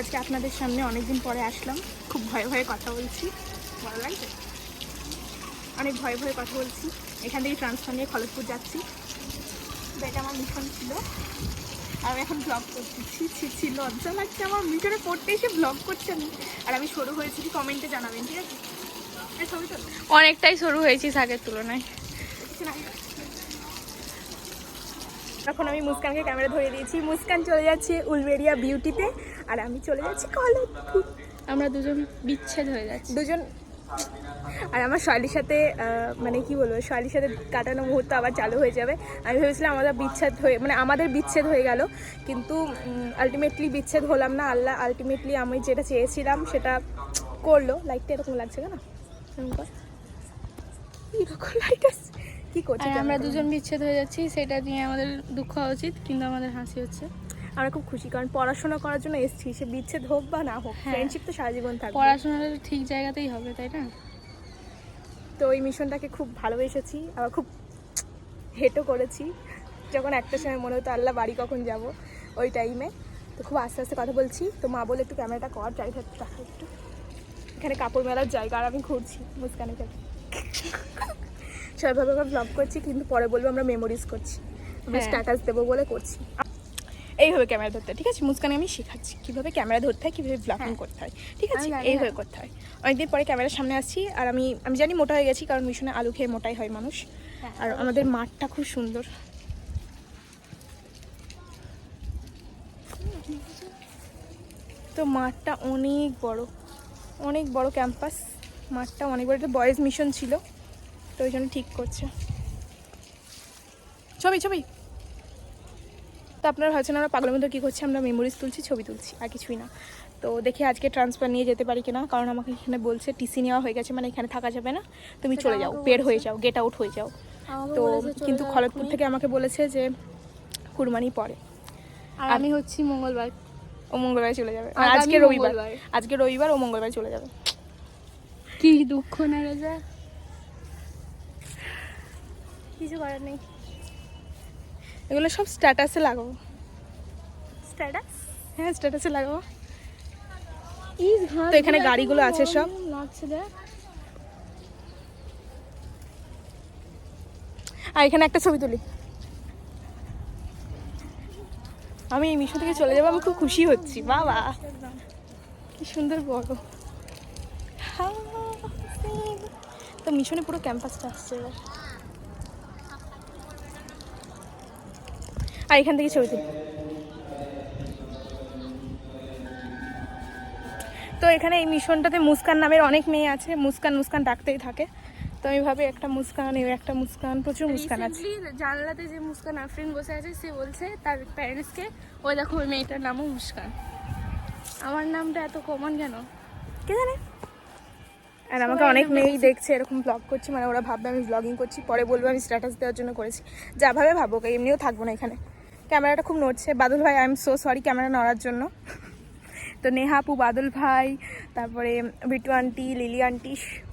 আজকে আপনাদের সামনে অনেকদিন পরে আসলাম। খুব ভয়ে ভয়ে কথা বলছি। ভালো লাগছে? অনেক ভয়ে ভয়ে কথা বলছি। এখান থেকে ট্রান্সফার নিয়ে খলতপুর যাচ্ছি। এটা আমার মিশন ছিল। আর আমি এখন ব্লগ করছি। ছি ছি লজ্জা লাগছে আমার। মিশনে পড়তে এসে ব্লগ করছে আমি। আর আমি সরু হয়েছি কি কমেন্টে জানাবেন ঠিক আছে? অনেকটাই শুরু হয়েছি আগের তুলনায়। এখন আমি মুস্কানকে ক্যামেরা ধরে দিয়েছি। মুস্কান চলে যাচ্ছে উলবেরিয়া বিউটিতে আর আমি চলে যাচ্ছি খলতপুর আমরা দুজন বিচ্ছেদ হয়ে যাচ্ছি। দুজন আর আমার শৈলীর সাথে মানে কি বলব শৈলীর সাথে কাটানো মুহূর্ত আবার চালু হয়ে যাবে। আমি ভেবেছিলাম আমাদের বিচ্ছেদ হয়ে মানে আমাদের বিচ্ছেদ হয়ে গেল কিন্তু আলটিমেটলি বিচ্ছেদ হলাম না। আল্লাহ আলটিমেটলি আমি যেটা চেয়েছিলাম সেটা করল। লাইটটা এরকম লাগছে কেন? এরকম লাইট আসছে কি করছি আমরা দুজন বিচ্ছেদ হয়ে যাচ্ছি সেটা নিয়ে আমাদের দুঃখ হওয়া উচিত কিন্তু আমাদের হাসি হচ্ছে। আমরা খুব খুশি কারণ পড়াশোনা করার জন্য এসেছি সে বিচ্ছেদ হোক বা না হোক হ্যাঁ। ফ্রেন্ডশিপ তো সারা জীবন থাকবে। পড়াশোনাটা তো ঠিক জায়গাতেই হবে তাই না? তো ওই মিশনটাকে খুব ভালোবেসেছি আবার খুব হেটও করেছি। যখন একটা সময় মনে হতো আল্লাহ বাড়ি কখন যাব? ওই টাইমে তো খুব আস্তে আস্তে কথা বলছি। তো মা বলে একটু ক্যামেরাটা কর চারিধার টাকা একটু। এখানে কাপড় মেলার জায়গা আর আমি ঘুরছি মুস্কানে থেকে সবাইভাবে আমরা ব্লগ করছি কিন্তু পরে বলব আমরা মেমোরিজ করছি। আমরা হ্যাঁ। স্ট্যাটাস দেবো বলে করছি। এইভাবে ক্যামেরা ধরতে হয়। ঠিক আছে মুস্কানে আমি শেখাচ্ছি কীভাবে ক্যামেরা ধরতে হয় কীভাবে ব্লগিং হ্যাঁ। করতে হয়। ঠিক আছে এইভাবে করতে হয়। অনেকদিন পরে ক্যামেরার সামনে আসছি আর আমি আমি জানি মোটা হয়ে গেছি কারণ মিশনে আলু খেয়ে মোটাই হয় মানুষ। হ্যাঁ, আর আমাদের মাঠটা খুব সুন্দর। তো মাঠটা অনেক বড় অনেক বড় ক্যাম্পাস। মাঠটা অনেক বড় একটা বয়েজ মিশন ছিল তো ওই জন্য ঠিক করছে। ছবি ছবি। তো আপনারা ভাবছেন আমরা পাগলের মধ্যে কী করছি আমরা মেমোরিজ তুলছি ছবি তুলছি আর কিছুই না। তো দেখি আজকে ট্রান্সফার নিয়ে যেতে পারি কিনা কারণ আমাকে এখানে বলছে টিসি নেওয়া হয়ে গেছে মানে এখানে থাকা যাবে না তুমি চলে যাও বের হয়ে যাও গেট আউট হয়ে যাও। তো কিন্তু এক্ষুনি। থেকে আমাকে বলেছে যে কুরবানি পরে। আর আমি হচ্ছি মঙ্গলবার। ও মঙ্গলবারে চলে যাবে। আর আজকে রবিবার। আজকে রবিবার ও মঙ্গলবারে চলে যাবে। কি দুঃখ না রেজা কিছু করার নেই। এগুলো সব স্ট্যাটাসে লাগাবো। স্ট্যাটাস হ্যাঁ স্ট্যাটাসে লাগাবো। তো এখানে গাড়িগুলো আছে সব। আর এখানে একটা ছবি তুলি। আমি এই মিশন থেকে চলে যাব আমি খুব খুশি হচ্ছি। বাবা। কি সুন্দর বড়। তো মিশনে পুরো ক্যাম্পাসটা আসছে এবার। আর এখান থেকে ছবি তুলি। তো এখানে এই মিশনটাতে মুস্কান নামের অনেক মেয়ে আছে মুস্কান মুস্কান ডাকতেই থাকে। তো আমি ভাবি একটা মুস্কান এ একটা মুস্কান প্রচুর মুস্কান আছে। জানলাতে যে মুস্কান আফরিন বসে আছে সে বলছে তার প্যারেন্টসকে ওই দেখো ওই মেয়েটার নামও মুস্কান। আমার নামটা এত কমন কেন? কে জানে? আর আমাকে অনেক মেয়েই দেখছে। এরকম ব্লগ করছি মানে ওরা ভাববে আমি ব্লগিং করছি পরে বলব আমি স্ট্যাটাস দেওয়ার জন্য করেছি। যা ভাবে ভাবুক এমনিও থাকব না এখানে। ক্যামেরাটা খুব নড়ছে। বাদল ভাই I am so sorry camera নড়ার জন্য। তো নেহা আপু বাদল ভাই তারপরে Bitu aunty Lily aunty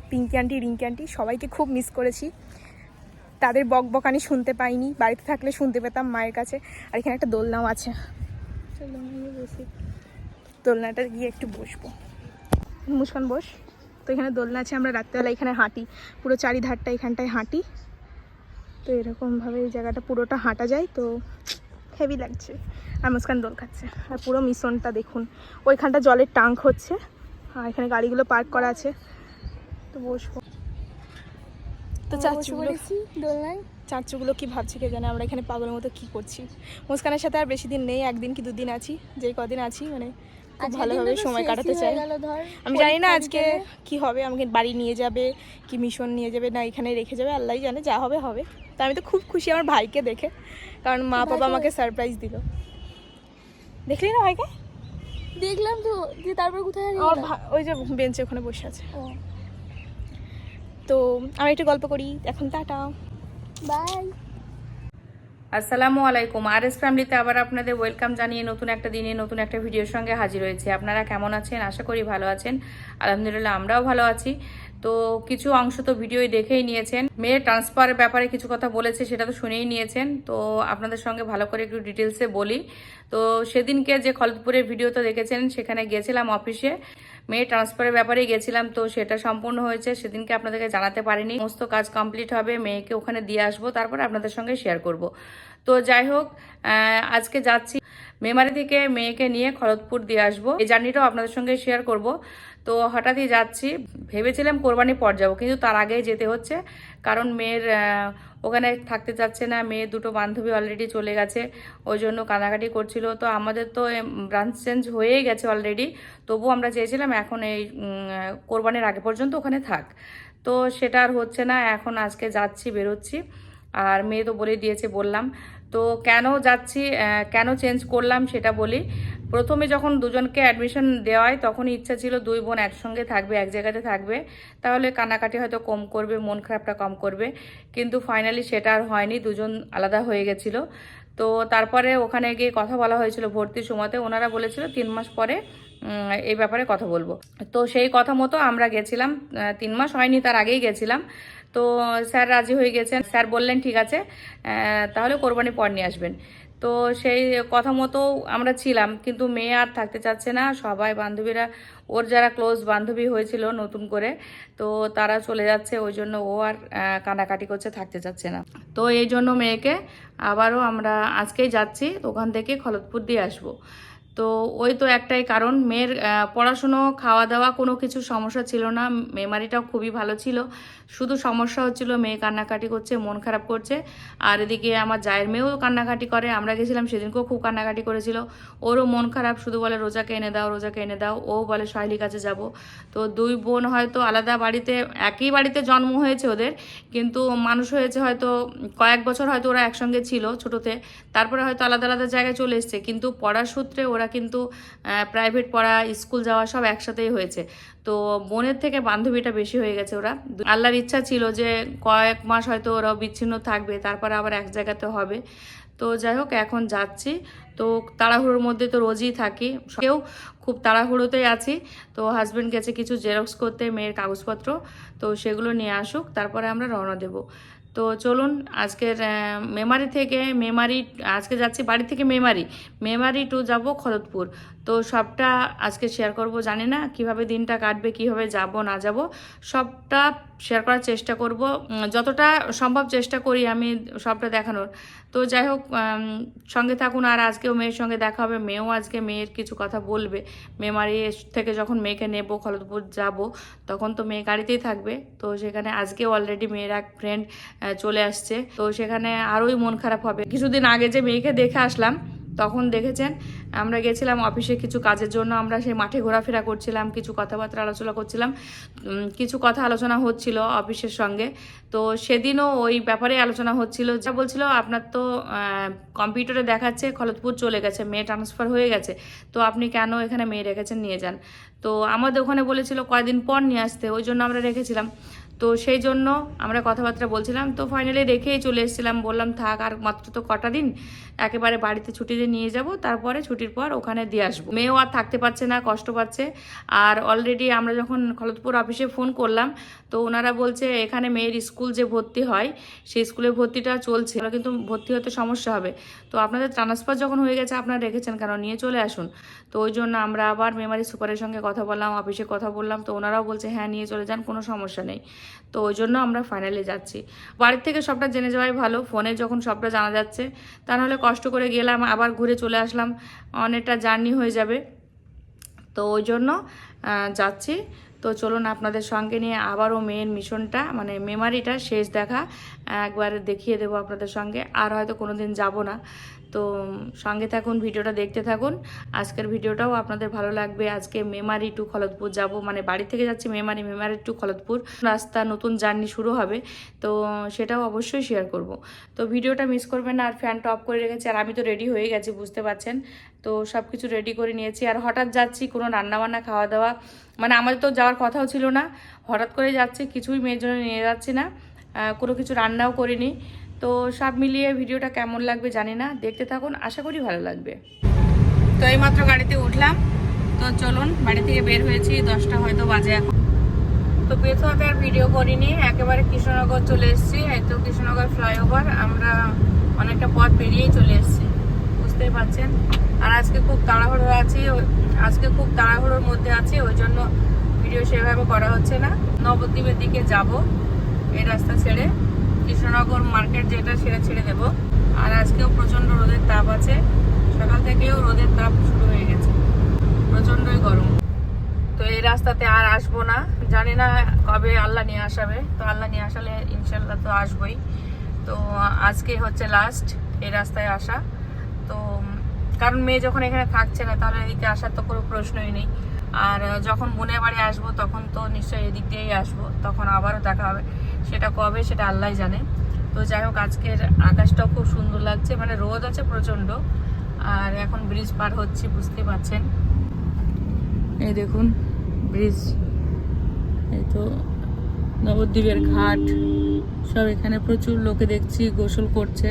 Pinky aunty Rinky aunty সবাইকে খুব মিস করেছি। তাদের বক বকানি শুনতে পাইনি বাড়িতে থাকলে শুনতে পেতাম মায়ের কাছে। আর এখানে একটা দোলনাও আছে। দোলনাটা গিয়ে একটু বসবো। মুস্কান বস। তো এখানে দোলনা আছে আমরা রাত্রেবেলা এখানে হাঁটি। পুরো চারিধারটা এখানটায় হাঁটি। তো এরকমভাবে এই জায়গাটা পুরোটা হাঁটা যায় তো হেভি লাগছে। আর মুস্কান দোল খাচ্ছে। আর পুরো মিশনটা দেখুন। ওইখানটা জলের টাঙ্ক হচ্ছে। আর এখানে গাড়িগুলো পার্ক করা আছে। তো বসবো। তো চাচ্চুগুলো দোলনায়। চাচ্চুগুলো কি ভাবছে কে জানে? আমরা এখানে পাগলের মতো কি করছি? মুস্কানের সাথে আর বেশি দিন নেই একদিন কি দুদিন আছি যে কদিন আছি মানে খুব ভালোভাবে সময় কাটাতে চাই। আমি জানি না আজকে কি হবে আমাকে বাড়ি নিয়ে যাবে কি মিশন নিয়ে যাবে না এখানে রেখে যাবে আল্লাহ জানে যা হবে হবে। তা আমি তো খুব খুশি আমার ভাইকে দেখে। কারণ মা বাবা আমাকে সারপ্রাইজ দিল। দেখলি না ভাইকে? দেখলাম তো যে তারপর কোথায় ওই যে বেঞ্চে ওখানে বসে আছে। তো আমি একটু গল্প করি এখন টাটা। বাই আসসালামু আলাইকুম আর এস ফ্যামিলিতে আবার আপনাদের ওয়েলকাম জানিয়ে নতুন একটা দিনে নতুন একটা ভিডিওর সঙ্গে হাজির হয়েছে। আপনারা কেমন আছেন? আশা করি ভালো আছেন। আলহামদুলিল্লাহ আমরাও ভালো আছি। তো কিছু অংশ তো ভিডিও দেখেই নিয়েছেন। মেয়ের ট্রান্সফারের ব্যাপারে কিছু কথা বলেছে, সেটা তো শুনেই নিয়েছেন। তো আপনাদের সঙ্গে ভালো করে একটু ডিটেলসে বলি। তো সেদিনকে যে খলদপুরের ভিডিও তো দেখেছেন, সেখানে গেছিলাম অফিসে। মেয়ে ট্রান্সফারের ব্যাপারেই গেছিলাম, তো সেটা সম্পূর্ণ হয়েছে। সেদিনকে আপনাদেরকে জানাতে পারিনি। সমস্ত কাজ কমপ্লিট হবে, মেয়েকে ওখানে দিয়ে আসব, তারপর আপনাদের সঙ্গে শেয়ার করব। তো যাই হোক আজকে যাচ্ছি। মেমারি থেকে মেয়েকে নিয়ে খড়গপুর দিয়ে আসব। এই জার্নিটাও আপনাদের সঙ্গে শেয়ার করব। তো হঠাৎই যাচ্ছি। ভেবেছিলাম কোরবানি পর যাব, কিন্তু তার আগেই যেতে হচ্ছে। কারণ মেয়ের ওখানে থাকতে চাচ্ছে না। মেয়ে দুটো বান্ধবী অলরেডি চলে গেছে, ওই জন্য কানাকাটি করছিল। তো আমাদের তো ব্রাঞ্চ চেঞ্জ হয়েই গেছে অলরেডি তবু আমরা চেয়েছিলাম এখন এই কোরবানির আগে পর্যন্ত ওখানে থাক। তো সেটা আর হচ্ছে না, এখন আজকে যাচ্ছি, বেরোচ্ছি। আর মেয়ে তো বলে দিয়েছে, বললাম। তো কেন যাচ্ছি কেন চেঞ্জ করলাম সেটা বলি। প্রথমে যখন দুজনকে অ্যাডমিশন দেওয়া হয় তখন ইচ্ছা ছিল দুই বোন একসঙ্গে থাকবে, এক জায়গাতে থাকবে। তাহলে কানাকাটি হয়তো কম করবে, মন খারাপটা কম করবে। কিন্তু ফাইনালি সেটা আর হয়নি, দুজন আলাদা হয়ে গেছিল। তো তারপরে ওখানে গিয়ে কথা বলা হয়েছিল ভর্তির সময়তে। ওনারা বলেছিল তিন মাস পরে এই ব্যাপারে কথা বলব। তো সেই কথা মতো আমরা গেছিলাম তিন মাস হয়নি, তার আগেই গেছিলাম। তো স্যার রাজি হয়ে গেছেন। স্যার বললেন, ঠিক আছে তাহলে কোরবানি পর নিয়ে আসবেন। তো সেই কথা মতো আমরা ছিলাম, কিন্তু মেয়ে আর থাকতে চাচ্ছে না। সবাই বান্ধবীরা, ওর যারা ক্লোজ বান্ধবী হয়েছিল নতুন করে, তো তারা চলে যাচ্ছে। ওই জন্য ও আর কানাকাটি করছে, থাকতে চাচ্ছে না। তো এই জন্য মেয়েকে আবারও আমরা আজকেই যাচ্ছি, ওখান থেকে খলতপুর দিয়ে আসব। তো ওই তো একটাই কারণ। মেয়ের পড়াশুনো খাওয়া দাওয়া কোনো কিছু সমস্যা ছিল না। মেমারিটাও খুবই ভালো ছিল। শুধু সমস্যা হচ্ছিল মেয়ে কান্নাকাটি করছে, মন খারাপ করছে। আর এদিকে আমার জায়ের মেয়েও কান্নাকাটি করে। আমরা গেছিলাম সেদিনকেও খুব কান্নাকাটি করেছিল। ওরও মন খারাপ, শুধু বলে, রোজাকে এনে দাও, রোজাকে এনে দাও। ও বলে, সহেলির কাছে যাব। তো দুই বোন হয়তো আলাদা বাড়িতে, একই বাড়িতে জন্ম হয়েছে ওদের। কিন্তু মানুষ হয়েছে হয়তো, কয়েক বছর হয়তো ওরা একসঙ্গে ছিল ছোটোতে। তারপরে হয়তো আলাদা আলাদা জায়গায় চলে এসছে। কিন্তু পড়ার সূত্রে ওরা কিন্তু প্রাইভেট পড়া স্কুল যাওয়া সব একসাথেই হয়েছে। তো বোনের থেকে বান্ধবীটা বেশি হয়ে গেছে ওরা। আল্লাহর ইচ্ছা ছিল যে কয়েক মাস হয়তো ওরা বিচ্ছিন্ন থাকবে, তারপরে আবার এক জায়গাতে হবে। তো যাই হোক, এখন যাচ্ছি। তো তাড়াহুড়োর মধ্যে তো রোজই থাকি। কেউ খুব তাড়াহুড়োতেই আছি। তো হাজব্যান্ড গেছে কিছু জেরক্স করতে, মেয়ের কাগজপত্র। তো সেগুলো নিয়ে আসুক, তারপরে আমরা রওনা দেব। তো চলুন আজকের মেমারি থেকে মেমারি, আজকে যাচ্ছি বাড়ি থেকে মেমারি। মেমারি টু যাব খড়গপুর। তো সবটা আজকে শেয়ার করব, জানি না কীভাবে দিনটা কাটবে, কীভাবে যাব, না যাব। সবটা শেয়ার করার চেষ্টা করব। যতটা সম্ভব চেষ্টা করি আমি সবটা দেখানোর। তো যাই হোক সঙ্গে থাকুন আর আজকেও মেয়ের সঙ্গে দেখা হবে। মেয়েও আজকে মেয়ের কিছু কথা বলবে। মেমারি থেকে যখন মেয়েকে নেব খলদপুর যাব, তখন তো মেয়ে গাড়িতেই থাকবে। তো সেখানে আজকে অলরেডি মেয়ের এক ফ্রেন্ড চলে আসছে। তো সেখানে আরোই মন খারাপ হবে। কিছুদিন আগে যে মেয়েকে দেখে আসলাম তখন দেখেছেন আমরা গেছিলাম অফিসে কিছু কাজের জন্য, আমরা সেই মাঠে ঘোরাফেরা করছিলাম, কিছু কথাবার্তা আলোচনা করছিলাম কিছু কথা আলোচনা হচ্ছিল অফিসের সঙ্গে। তো সেদিনও ওই ব্যাপারে আলোচনা হচ্ছিল, যা বলছিল, আপনার তো কম্পিউটারে দেখাচ্ছে খলতপুর চলে গেছে, মেয়ে ট্রান্সফার হয়ে গেছে, তো আপনি কেন এখানে মেয়ে রেখেছেন নিয়ে যান? তো আমাদের ওখানে বলেছিল কয়দিন পর নিয়ে আসতে, ওই জন্য আমরা রেখেছিলাম। তো সেই জন্য আমরা কথাবার্তা বলছিলাম। তো ফাইনালি রেখেই চলে এসেছিলাম, বললাম, থাক, আর মাত্র তো কটা দিন, একেবারে বাড়িতে ছুটিতে নিয়ে যাব, তারপরে ছুটির পর ওখানে দিয়ে আসব। মেয়েও আর থাকতে পারছে না, কষ্ট পাচ্ছে। আর অলরেডি আমরা যখন খলদপুর অফিসে ফোন করলাম, তো ওনারা বলছে, এখানে মেয়ের স্কুল যে ভর্তি হয়, সেই স্কুলে ভর্তিটা চলছে। ওরা কিন্তু ভর্তি হতে সমস্যা হবে। তো আপনাদের ট্রান্সফার যখন হয়ে গেছে, আপনারা রেখেছেন কেন? নিয়ে চলে আসুন। তো ওই জন্য আমরা আবার মেমারি সুপারের সঙ্গে কথা বললাম অফিসে কথা বললাম। তো ওনারাও বলছে হ্যাঁ নিয়ে চলে যান, কোনো সমস্যা নেই। তো ওই জন্য আমরা ফাইনালি যাচ্ছি। বাড়ির থেকে সবটা জেনে যাওয়াই ভালো ফোনে যখন সবটা জানা যাচ্ছে, তা নাহলে কষ্ট করে গেলাম, আবার ঘুরে চলে আসলাম, অনেকটা জার্নি হয়ে যাবে। তো ওই জন্য যাচ্ছি। তো চলুন আপনাদের সঙ্গে নিয়ে আবারও মেয়ের মিশনটা মানে মেমারিটা শেষ দেখা, একবার দেখিয়ে দেবো আপনাদের সঙ্গে। আর হয়তো কোনো দিন যাব না। তো সঙ্গে থাকুন, ভিডিওটা দেখতে থাকুন। আজকের ভিডিওটাও আপনাদের ভালো লাগবে। আজকে মেমারি টু খলদপুর যাব। মানে বাড়ি থেকে যাচ্ছি মেমারি মেমারি টু খলদপুর রাস্তা নতুন জার্নি শুরু হবে। তো সেটাও অবশ্যই শেয়ার করব। তো ভিডিওটা মিস করবেন না। আর ফ্যানটা অফ করে রেখেছি। আর আমি তো রেডি হয়ে গেছি, বুঝতে পারছেন? তো সব কিছু রেডি করে নিয়েছি। আর হঠাৎ যাচ্ছি কোনো রান্নাবান্না খাওয়া দাওয়া মানে আমাদের তো যাওয়ার কথাও ছিল না। হঠাৎ করে যাচ্ছি, কিছুই মেয়ের জন্য নিয়ে যাচ্ছি না। কোনো কিছু রান্নাও করিনি। তো সব মিলিয়ে ভিডিওটা কেমন লাগবে জানি না। দেখতে থাকুন, আশা করি ভালো লাগবে। তো এইমাত্র গাড়িতে উঠলাম। তো চলুন, বাড়ি থেকে বের হয়েছি, দশটা হয়তো বাজে এখন। তো পেছোয়াতে আর ভিডিও করিনি, একেবারে কৃষ্ণনগর চলে এসেছি। এই তো কৃষ্ণনগর ফ্লাইওভার, আমরা অনেকটা পথ পেরিয়েই চলে এসেছি। বুঝতেই পারছেন? আর আজকে খুব তাড়াহুড়ো আছি আজকে খুব তাড়াহুড়োর মধ্যে আছি, ওই জন্য ভিডিও সেভাবে করা হচ্ছে না। নবদ্বীপের দিকে যাব, এই রাস্তা ছেড়ে। কৃষ্ণনগর মার্কেট যেটা সেটা ছেড়ে দেব। আর আজকেও প্রচণ্ড রোদের তাপ আছে। সকাল থেকেও রোদের তাপ শুরু হয়ে গেছে। প্রচণ্ডই গরম। তো এই রাস্তাতে আর আসব না। জানি না কবে আল্লাহ নিয়ে আসাবে। তো আল্লাহ নিয়ে আসালে ইনশাল্লাহ তো আসবোই। তো আজকে হচ্ছে লাস্ট এই রাস্তায় আসা। তো, কারণ মেয়ে যখন এখানে থাকছে না, তাহলে এদিকে আসার তো কোনো প্রশ্নই নেই। আর যখন বোনের বাড়ি আসব, তখন তো নিশ্চয়ই এদিক দিয়েই আসব। তখন আবারও দেখা হবে। সেটা কবে সেটা আল্লাহ জানে। তো যাই হোক, আজকের আকাশটাও খুব সুন্দর লাগছে। মানে রোদ আছে প্রচণ্ড, আর এখন ব্রিজ পার হচ্ছে বুঝতে পারছেন। এই দেখুন ব্রিজ এই তো নবদ্বীপের ঘাট, সব এখানে প্রচুর লোকে দেখছি, গোসল করছে।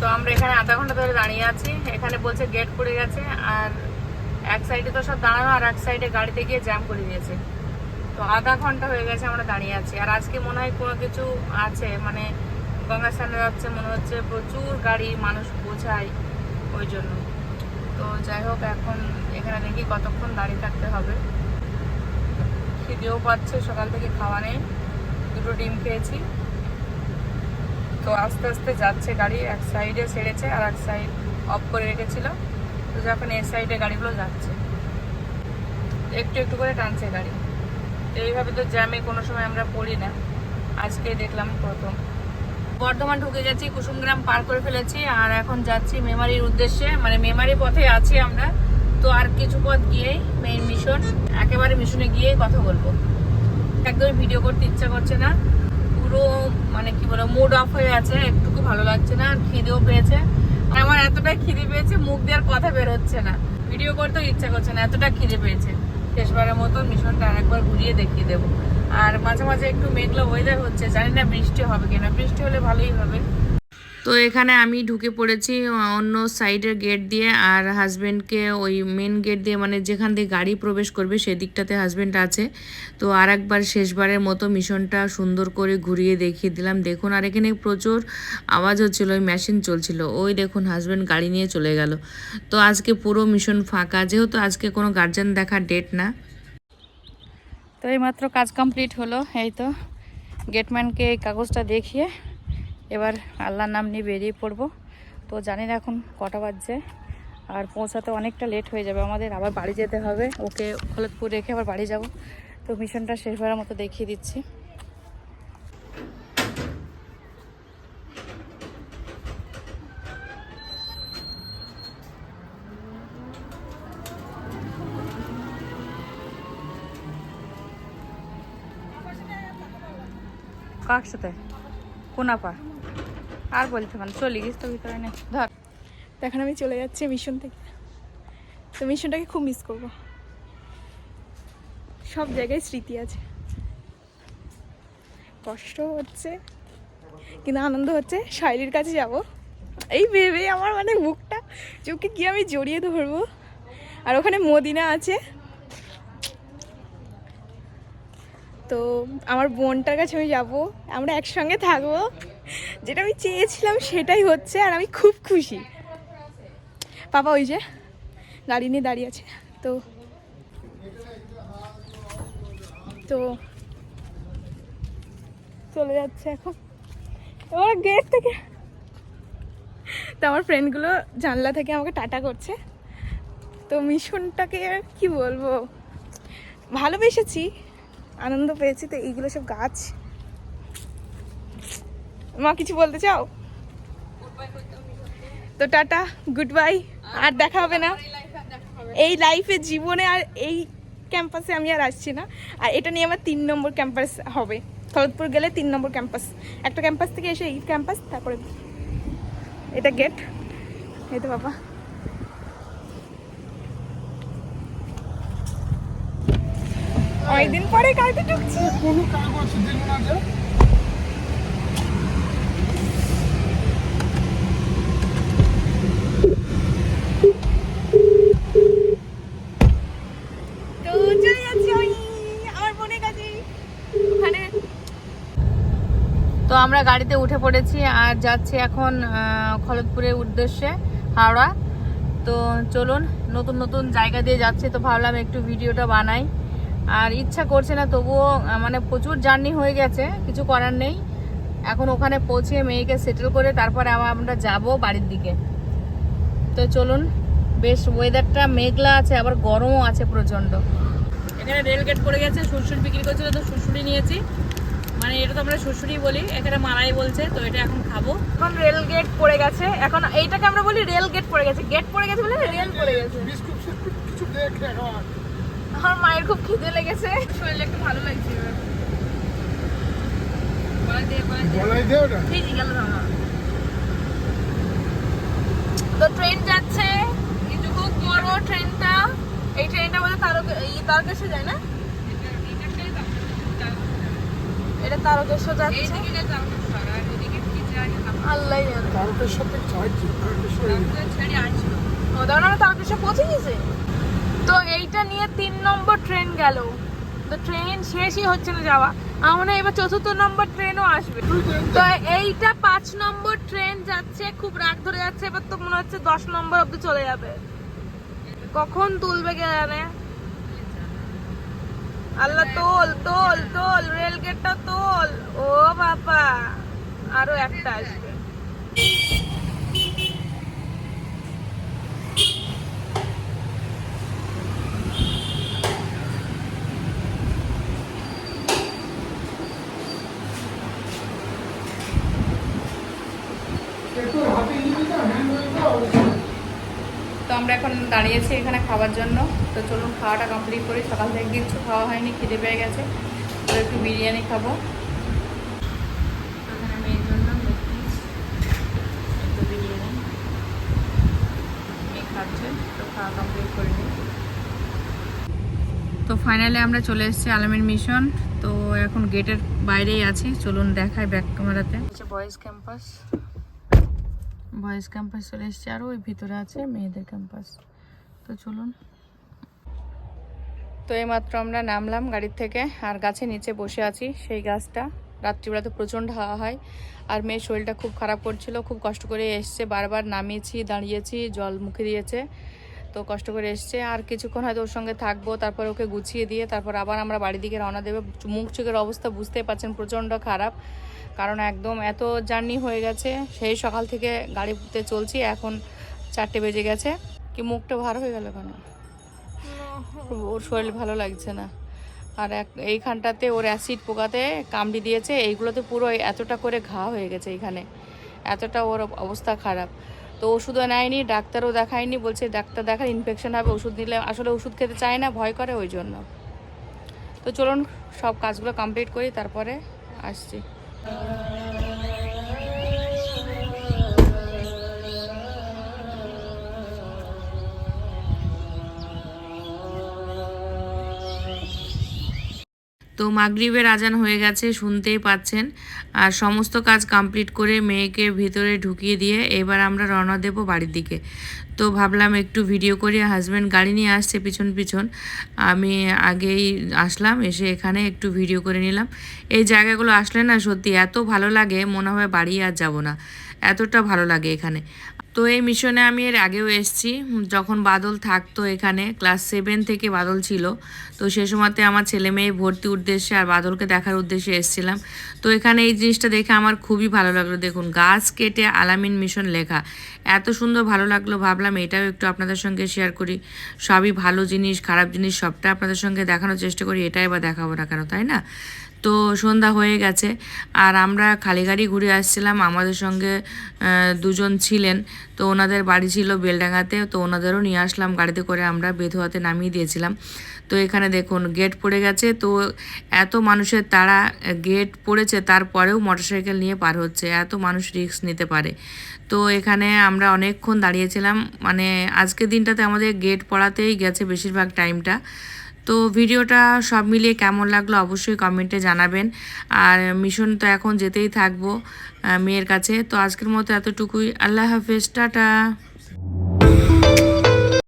তো আমরা এখানে আধা ঘণ্টা ধরে দাঁড়িয়ে আছি। এখানে বলছে গেট পড়ে গেছে, আর এক সাইডে তো সব দাঁড়ানো, আর এক সাইডে গাড়িতে গিয়ে জ্যাম করে দিয়েছে। তো আধা ঘণ্টা হয়ে গেছে আমরা দাঁড়িয়ে আছি। আর আজকে মনে হয় কোনো কিছু আছে মানে গঙ্গা স্নানে যাচ্ছে, মনে হচ্ছে প্রচুর গাড়ি, মানুষ বোঝায় ওই জন্য। তো যাই হোক, এখন এখানে দেখি কতক্ষণ দাঁড়িয়ে থাকতে হবে। খিদেও পাচ্ছে, সকাল থেকে খাওয়া নেই, দুটো ডিম খেয়েছি। তো আস্তে আস্তে যাচ্ছে গাড়ি, এক সাইডে ছেড়েছে আর এক সাইড অফ করে রেখেছিল। তো যখন এই সাইডে গাড়িগুলো যাচ্ছে, একটু একটু করে টানছে গাড়ি। এইভাবে তো জ্যামে কোনো সময় আমরা পড়ি না। আজকে দেখলাম প্রথম। বর্ধমান ঢুকে গেছি, কুসুমগ্রাম পার করে ফেলেছি, আর এখন যাচ্ছি মেমারির উদ্দেশ্যে। মানে মেমারি পথে আছি আমরা, তো আর কিছু পথ গিয়েই মেইন মিশন একেবারে মিশনে গিয়েই কথা বলব। একদমই ভিডিও করতে ইচ্ছা করছে না। পুরো মানে কি বলে মুড অফ হয়ে আছে, একটুকু ভালো লাগছে না, আর খিদেও পেয়েছে। আমার এতটা খিদে পেয়েছে, মুখ দিয়ে আর কথা বের হচ্ছে না। ভিডিও করতেও ইচ্ছা করছে না, এতটা খিদে পেয়েছে। শেষবারের মতো মিশনটা আরেকবার ঘুরিয়ে দেখিয়ে দেবো। আর মাঝে মাঝে একটু মেঘলা ওয়েদার হচ্ছে, জানি না বৃষ্টি হবে কিনা। বৃষ্টি হলে ভালোই হবে। তো এখানে আমি ঢুকে পড়েছি অন্য সাইডের গেট দিয়ে আর হাজব্যান্ডকে ওই মেন গেট দিয়ে মানে যেখান দিয়ে গাড়ি প্রবেশ করবে সেদিকটাতে হাজব্যান্ড আছে। তো আর একবার শেষবারের মতো মিশনটা সুন্দর করে ঘুরিয়ে দেখিয়ে দিলাম। দেখুন, আর এখানে প্রচুর আওয়াজ হচ্ছিল, ওই মেশিন চলছিল। ওই দেখুন হাজব্যান্ড গাড়ি নিয়ে চলে গেল। তো আজকে পুরো মিশন ফাঁকা, যেহেতু আজকে কোনো গার্জেন দেখার ডেট না। তো এইমাত্র কাজ কমপ্লিট হলো, এই তো। গেটম্যানকে এই কাগজটা দেখিয়ে এবার আল্লাহর নাম নিয়ে বেরিয়ে পড়ব। তো জানি না এখন কটা বাজছে, আর পৌঁছাতে অনেকটা লেট হয়ে যাবে। আমাদের আবার বাড়ি যেতে হবে। ওকে খলদপুর রেখে আবার বাড়ি যাব। তো মিশনটা শেষ শেষবারের মতো দেখিয়ে দিচ্ছি। কার সাথে? কোন আপা আর বলতে পারেন চলে গেছিস তো ভিতরে নে, ধর। তো এখন আমি চলে যাচ্ছি মিশন থেকে। তো মিশনটাকে খুব মিস করব। সব জায়গায় স্মৃতি আছে। কষ্ট হচ্ছে, কিন্তু আনন্দ হচ্ছে। শাইলির কাছে যাব। এই ভেবে আমার মানে মুখটা চোখে গিয়ে আমি জড়িয়ে ধরবো? আর ওখানে মদিনা আছে। তো আমার বোনটার কাছে আমি যাব, আমরা একসঙ্গে থাকব। যেটা আমি চেয়েছিলাম সেটাই হচ্ছে, আর আমি খুব খুশি। পাপা ওই যে, গাড়ি নিয়ে দাঁড়িয়ে আছে। তো তো, চলে যাচ্ছে এখন। এবার গেট থেকে। তো আমার ফ্রেন্ডগুলো জানলা থেকে আমাকে টাটা করছে। তো মিশনটাকে কি বলব? ভালোবেসেছি। আনন্দ পেয়েছি, তো এইগুলো সব গাছ। মা, কিছু বলতে চাও? তো টাটা গুড বাই আর দেখা হবে না। এই লাইফে জীবনে আর এই ক্যাম্পাসে আমি আর আসছি না। আর এটা নিয়ে আমার তিন নম্বর ক্যাম্পাস হবে। খড়গপুর গেলে তিন নম্বর ক্যাম্পাস একটা ক্যাম্পাস থেকে এসে এই ক্যাম্পাস তারপরে এটা গেট এই তো বাবা। অনেকদিন পরে গাড়িতে ঢুকছি? কোনো কাগজ দিল না যে। তো আমার বোনের কাছে। ওখানে। তো আমরা গাড়িতে উঠে পড়েছি আর যাচ্ছি এখন আহ, খড়গপুরের উদ্দেশ্যে হাওড়া। তো চলুন নতুন নতুন জায়গা দিয়ে যাচ্ছে। তো ভাবলাম একটু ভিডিওটা বানাই। আর ইচ্ছা করছে না, তবুও মানে প্রচুর জার্নি হয়ে গেছে, কিছু করার নেই। এখন ওখানে পৌঁছে মেয়েকে সেটেল করে তারপরে আবার আমরা যাব বাড়ির দিকে। তো চলুন, বেশ ওয়েদারটা মেঘলা আছে, আবার গরমও আছে প্রচণ্ড। এখানে রেলগেট পড়ে গেছে সুরসুরি বিক্রি করছিল তো সুরসুরি নিয়েছি। মানে এটা তো আমরা সুরসুরি বলি, এখানে মালাই বলছে, তো এটা এখন খাব। এখন রেল গেট পড়ে গেছে, এখন এইটাকে আমরা বলি রেল গেট পড়ে গেছে। গেট পড়ে গেছে বলে রেল পড়ে গেছে। আমার মায়ের খুব খিদে লেগেছে। শরীরটা একটু ভালো লাগছে এবার। বলাই দিয়ে বলাই দিয়ে বলাই দে ওটা? ঠিক গেল মামা তো ট্রেন যাচ্ছে এইটুকু বড় ট্রেনটা এই ট্রেনটা বলে তারকেশ্বর যায় না? এটা তারকেশ্বর যাচ্ছে। আল্লাহ তারকেশ্বর ও তারকেশ্বর পৌঁছে গেছে? তো এইটা নিয়ে তিন নম্বর ট্রেন গেল। তো ট্রেন শেষই হচ্ছে না যাওয়া। আমার এবার চতুর্থ নম্বর ট্রেনও আসবে। তো এইটা পাঁচ নম্বর ট্রেন যাচ্ছে, খুব রাগ ধরে যাচ্ছে, এবার তো মনে হচ্ছে দশ নম্বর অব্দি চলে যাবে। কখন তুলবে কে জানে? আল্লাহ, তোল তোল তোল রেল গেটটা তোল। ও বাবা, আরও একটা আসবে একটু হাতে নিবি না হ্যান্ড ওয়েলটা তো আমরা এখন দাঁড়িয়েছি এখানে খাবার জন্য। তো চলুন খাওয়াটা কমপ্লিট করি। সকাল থেকে কিছু খাওয়া হয়নি খিদে পেয়ে গেছে। তো একটু বিরিয়ানি খাব। তো ফাইনালি আমরা চলে এসেছি আলমের মিশন তো এখন গেটের বাইরেই আছি। চলুন দেখাই ব্যাক ক্যামেরাতে বয়েজ ক্যাম্পাস বয়েজ ক্যাম্পাস চলে এসেছি আরও ওই ভিতরে আছে মেয়েদের ক্যাম্পাস তো চলুন। তো এইমাত্র আমরা নামলাম গাড়ির থেকে, আর গাছে নিচে বসে আছি সেই গাছটা। রাত্রিবেলা তো প্রচণ্ড হাওয়া হয়, আর মেয়ের শরীরটা খুব খারাপ করছিল, খুব কষ্ট করে এসছে, বারবার নামিয়েছি, দাঁড়িয়েছি, জল মুখে দিয়েছে। তো কষ্ট করে এসছে, আর কিছুক্ষণ হয়তো ওর সঙ্গে থাকব, তারপর ওকে গুছিয়ে দিয়ে তারপর আবার আমরা বাড়ির দিকে রওনা দেবো। মুখ চোখের অবস্থা বুঝতেই পারছেন, প্রচণ্ড খারাপ। কারণ একদম এত জার্নি হয়ে গেছে, সেই সকাল থেকে গাড়িতে চলছি, এখন চারটে বেজে গেছে। কি মুখটা ভার হয়ে গেল কেন? ওর শরীর ভালো লাগছে না। আর এক, এইখানটাতে ওর অ্যাসিড পোকাতে কামড়ি দিয়েছে, এইগুলোতে পুরো এতটা করে ঘা হয়ে গেছে এইখানে এতটা ওর অবস্থা খারাপ। তো ওষুধও নেয়নি, ডাক্তারও দেখায়নি, বলছে ডাক্তার দেখার ইনফেকশন হবে, ওষুধ নিলে আসলে ওষুধ খেতে চায় না, ভয় করে ওই জন্য। তো চলুন সব কাজগুলো কমপ্লিট করি, তারপরে আসছি। তো মাগরিবের আজান হয়ে গেছে, শুনতেই পাচ্ছেন। আর সমস্ত কাজ কমপ্লিট করে মেয়েকে ভিতরে ঢুকিয়ে দিয়ে এবার আমরা রওনা দেব বাড়ির দিকে। তো ভাবলাম একটু ভিডিও করি হাজব্যান্ড গাড়ি নিয়ে আসছে পিছন পিছন। আমি আগেই আসলাম, এসে এখানে একটু ভিডিও করে নিলাম। এই জায়গাগুলো আসলে না সত্যি এত ভালো লাগে, মনে হয় বাড়ি আর যাব না। এতটা ভালো লাগে এখানে। তো এই মিশনে আমি এর আগেও এসেছি। যখন বাদল থাকতো এখানে, ক্লাস সেভেন থেকে বাদল ছিল। তো সে সময়তে আমার ছেলে মেয়ে ভর্তি উদ্দেশ্যে আর বাদলকে দেখার উদ্দেশ্যে এসেছিলাম। তো এখানে এই জিনিসটা দেখে আমার খুবই ভালো লাগল। দেখুন, গাছ কেটে আলামিন মিশন লেখা। এত সুন্দর ভালো লাগল, ভাবলাম এটাও একটু আপনাদের সঙ্গে শেয়ার করি। সবই ভালো জিনিস, খারাপ জিনিস, সবটা আপনাদের সঙ্গে দেখানোর চেষ্টা করি, এটাই বা দেখাবো না কেন, তাই না? তো সন্ধ্যা হয়ে গেছে। আর আমরা খালি গাড়ি ঘুরে আসছিলাম। আমাদের সঙ্গে দুজন ছিলেন। তো ওনাদের বাড়ি ছিল বেলডাঙ্গাতে। তো ওনাদেরও নিয়ে আসলাম। গাড়িতে করে আমরা বেধুয়াতে নামিয়ে দিয়েছিলাম। তো এখানে দেখুন, গেট পড়ে গেছে। তো এত মানুষের তারা গেট পড়েছে, তারপরেও মোটরসাইকেল নিয়ে পার হচ্ছে। এত মানুষ রিস্ক নিতে পারে। তো এখানে আমরা অনেকক্ষণ দাঁড়িয়েছিলাম। মানে আজকের দিনটাতে আমাদের গেট পড়াতেই গেছে বেশিরভাগ টাইমটা। তো ভিডিওটা সব মিলিয়ে কেমন লাগল অবশ্যই কমেন্টে জানাবেন। আর মিশন তো এখন যেতেই থাকব মেয়ের কাছে। তো আজকের মতো এতটুকুই। আল্লাহ হাফেজ, টাটা।